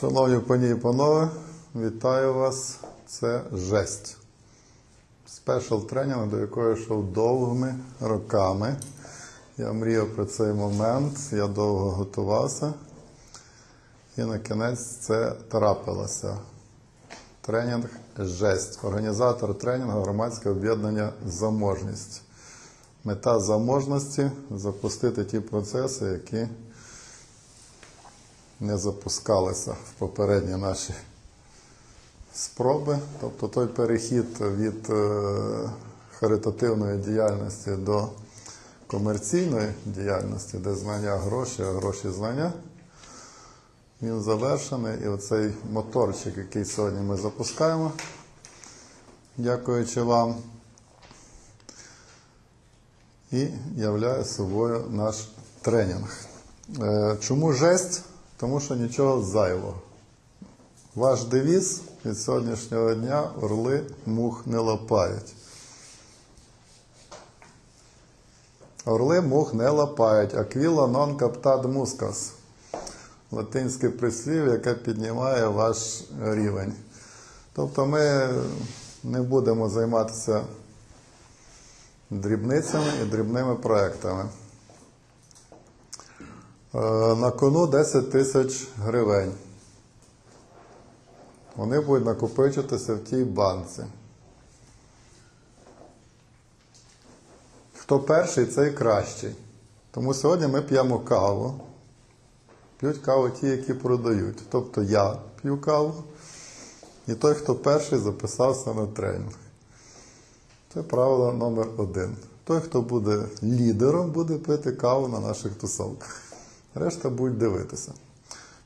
Шановні пані і панове, вітаю вас. Це жесть. Спешл тренінг, до якого йшов довгими роками. Я мріяв про цей момент, я довго готувався. І на кінець це трапилося. Тренінг жесть. Організатор тренінгу громадське об'єднання Заможність. Мета заможності запустити ті процеси, які не запускалися в попередні наші спроби. Тобто той перехід від е, харитативної діяльності до комерційної діяльності, де знання гроші, а гроші знання, він завершений. І оцей моторчик, який сьогодні ми запускаємо, дякуючи вам, і являє собою наш тренінг. Е, Чому жесть? Тому що нічого зайвого. Ваш девіз від сьогоднішнього дня орли мух не лапають. Орли мух не лапають, аквіла нон каптад мускас. Латинське прислів'я, яке піднімає ваш рівень. Тобто ми не будемо займатися дрібницями і дрібними проектами. Е, На кону 10 тисяч гривень. Вони будуть накопичитися в тій банці. Хто перший, цей кращий. Тому сьогодні ми п'ємо каву. П'ють каву ті, які продають. Тобто я п'ю каву, і той, хто перший записався на тренінг. Це правило номер один. Той, хто буде лідером, буде пити каву на наших тусовках. Решта будуть дивитися.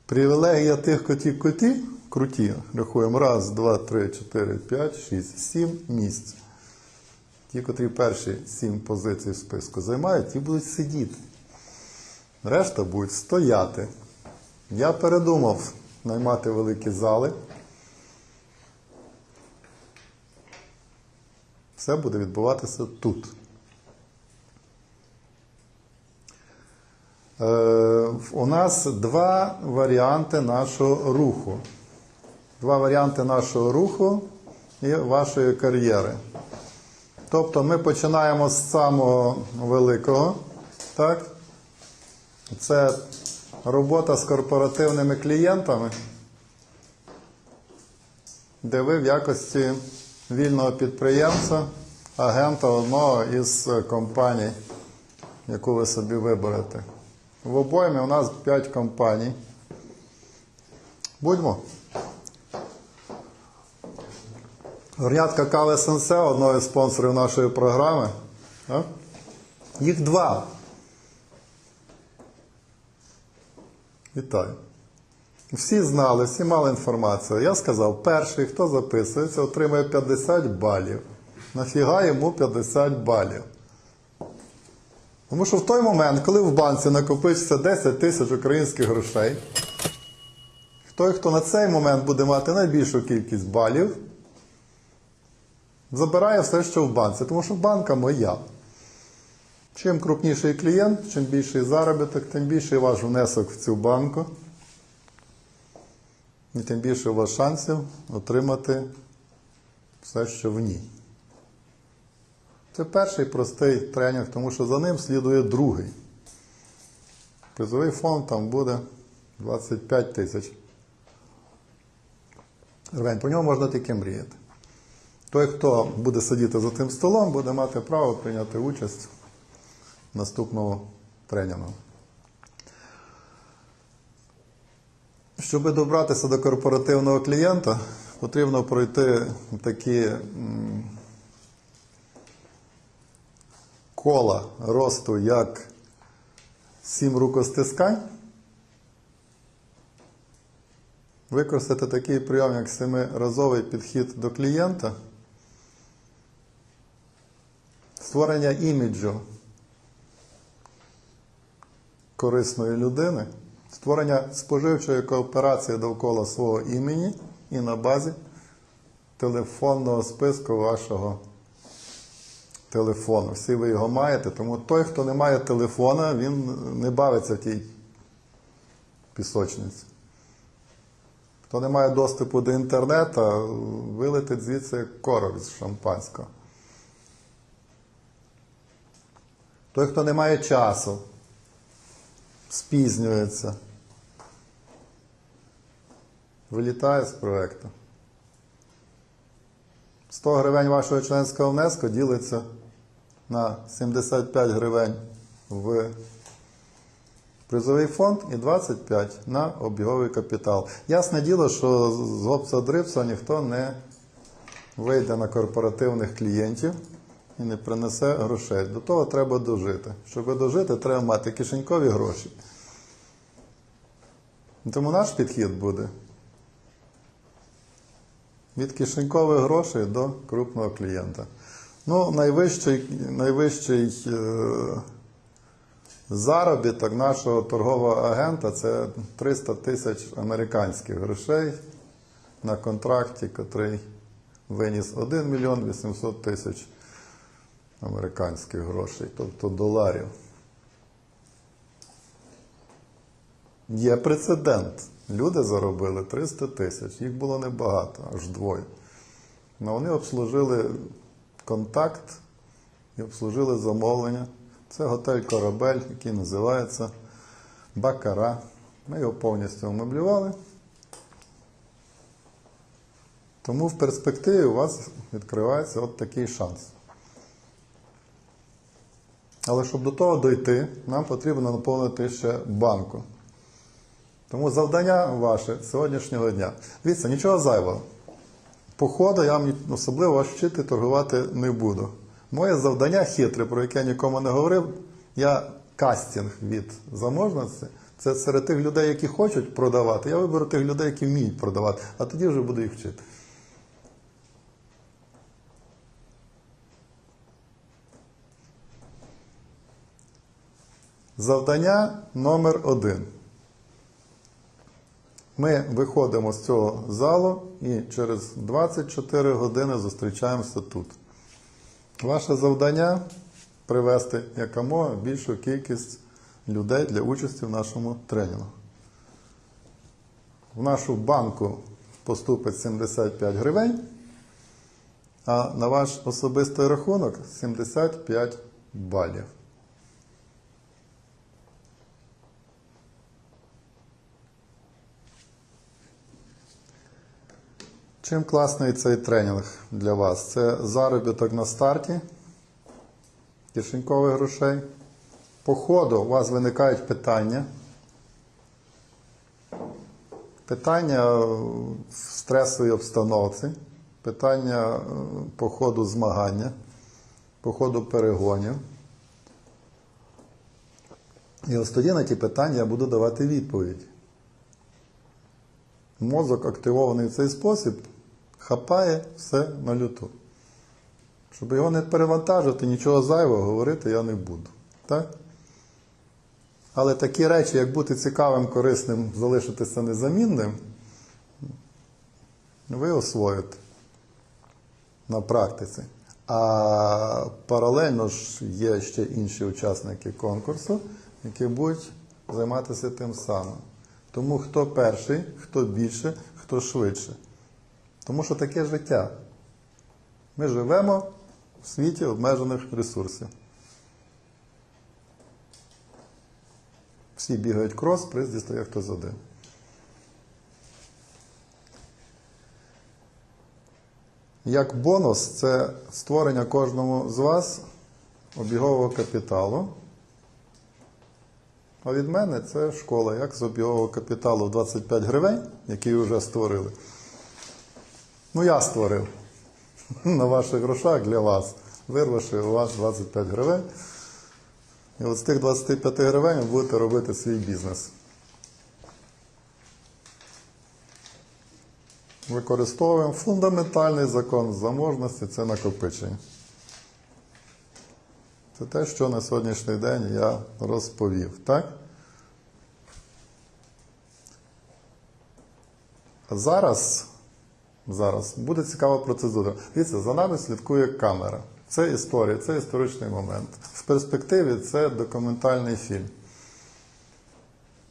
Привілегія тих котів коті круті. Рахуємо раз, два, три, чотири, п'ять, шість, сім місць. Ті, котрі перші сім позицій в списку займають, ті будуть сидіти. Решта будуть стояти. Я передумав наймати великі зали. Все буде відбуватися тут. У нас два варіанти нашого руху. Два варіанти нашого руху і вашої кар'єри. Тобто ми починаємо з самого великого. Так? Це робота з корпоративними клієнтами, де ви в якості вільного підприємця, агента одного із компаній, яку ви собі виберете. В обоймі у нас 5 компаній. Будьмо. Горнятка кави Сенсе, одного із спонсорів нашої програми. Їх два. Вітаю. Всі знали, всі мали інформацію. Я сказав, перший, хто записується, отримує 50 балів. Нафіга йому 50 балів? Тому що в той момент, коли в банці накопичиться 10 тисяч українських грошей, той, хто на цей момент буде мати найбільшу кількість балів, забирає все, що в банці, тому що банка моя. Чим крупніший клієнт, чим більший заробіток, тим більший ваш внесок в цю банку. І тим більше у вас шансів отримати все, що в ній. Це перший простий тренінг, тому що за ним слідує другий. Призовий фонд там буде 25 тисяч. гривень. По ньому можна тільки мріяти. Той, хто буде сидіти за тим столом, буде мати право прийняти участь в наступному тренінгу. Щоб добратися до корпоративного клієнта, потрібно пройти такі кола росту, як сім рукостискань. Використати такий прийом, як семиразовий підхід до клієнта, створення іміджу корисної людини, створення споживчої кооперації довкола свого імені і на базі телефонного списку вашого телефону. Всі ви його маєте, тому той, хто не має телефона, він не бавиться в тій пісочниці. Хто не має доступу до інтернету, вилетить звідси як король з шампанського. Той, хто не має часу, спізнюється, вилітає з проєкту. 100 гривень вашого членського внеску ділиться на 75 гривень в призовий фонд і 25 на обіговий капітал. Ясне діло, що з гопса дрипса ніхто не вийде на корпоративних клієнтів і не принесе грошей. До того треба дожити. Щоб дожити, треба мати кишенькові гроші. Тому наш підхід буде від кишенькових грошей до крупного клієнта. Ну, найвищий, найвищий е, заробіток нашого торгового агента це 300 тисяч американських грошей на контракті, який виніс 1 мільйон 800 тисяч американських грошей, тобто доларів. Є прецедент. Люди заробили 300 тисяч, їх було небагато, аж двоє. Але вони обслужили контакт і обслужили замовлення. Це готель Корабель, який називається Бакара. Ми його повністю умеблювали. Тому в перспективі у вас відкривається от такий шанс. Але щоб до того дойти, нам потрібно наповнити ще банку. Тому завдання ваше сьогоднішнього дня. Дивіться, нічого зайвого. По ходу я вам особливо вчити торгувати не буду. Моє завдання хитре, про яке я нікому не говорив, я кастинг від заможності. Це серед тих людей, які хочуть продавати. Я виберу тих людей, які вміють продавати, а тоді вже буду їх вчити. Завдання номер один. Ми виходимо з цього залу і через 24 години зустрічаємося тут. Ваше завдання привести якомога більшу кількість людей для участі в нашому тренінгу. В нашу банку поступить 75 гривень, а на ваш особистий рахунок 75 балів. Чим класний цей тренінг для вас? Це заробіток на старті, кишенькових грошей. По ходу у вас виникають питання. Питання в стресовій обстановці, питання е, по ходу змагання, по ходу перегонів. І ось тоді на ті питання я буду давати відповідь. Мозок, активований в цей спосіб, хапає все на люту. Щоб його не перевантажити, нічого зайвого говорити я не буду. Так? Але такі речі, як бути цікавим, корисним, залишитися незамінним, ви освоїте на практиці. А паралельно ж є ще інші учасники конкурсу, які будуть займатися тим самим. Тому хто перший, хто більше, хто швидше. Тому що таке життя. Ми живемо в світі обмежених ресурсів. Всі бігають крос, приз дістає хтось один. Як бонус, це створення кожному з вас обігового капіталу. А від мене це школа, як з обігового капіталу 25 гривень, який вже створили. Ну, я створив на ваших грошах для вас, вирвавши у вас 25 гривень. І от з тих 25 гривень ви будете робити свій бізнес. Використовуємо фундаментальний закон заможності це накопичення. Це те, що на сьогоднішній день я розповів. Так? Зараз, зараз буде цікава процедура. Дивіться, за нами слідкує камера. Це історія, це історичний момент. В перспективі це документальний фільм.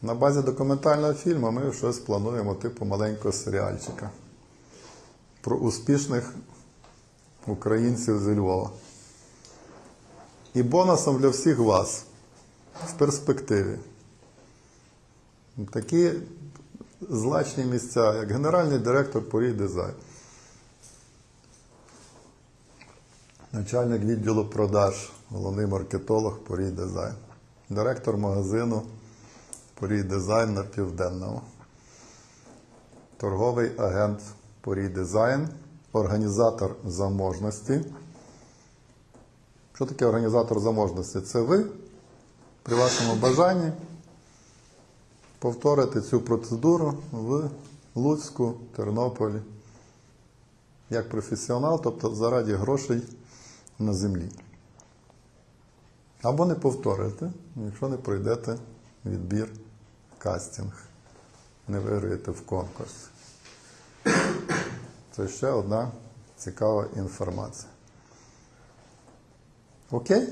На базі документального фільму ми щось плануємо, типу маленького серіальчика про успішних українців зі Львова. І бонусом для всіх вас в перспективі такі злачні місця, як генеральний директор по дизайн, начальник відділу продаж, головний маркетолог по дизайн, директор магазину по дизайн на південному, торговий агент по дизайн, організатор заможності. Що таке організатор заможності? Це ви при вашому бажанні повторити цю процедуру в Луцьку, Тернополі як професіонал, тобто заради грошей на землі. Або не повторите, якщо не пройдете відбір кастинг, не виграєте в конкурс. Це ще одна цікава інформація. Окей?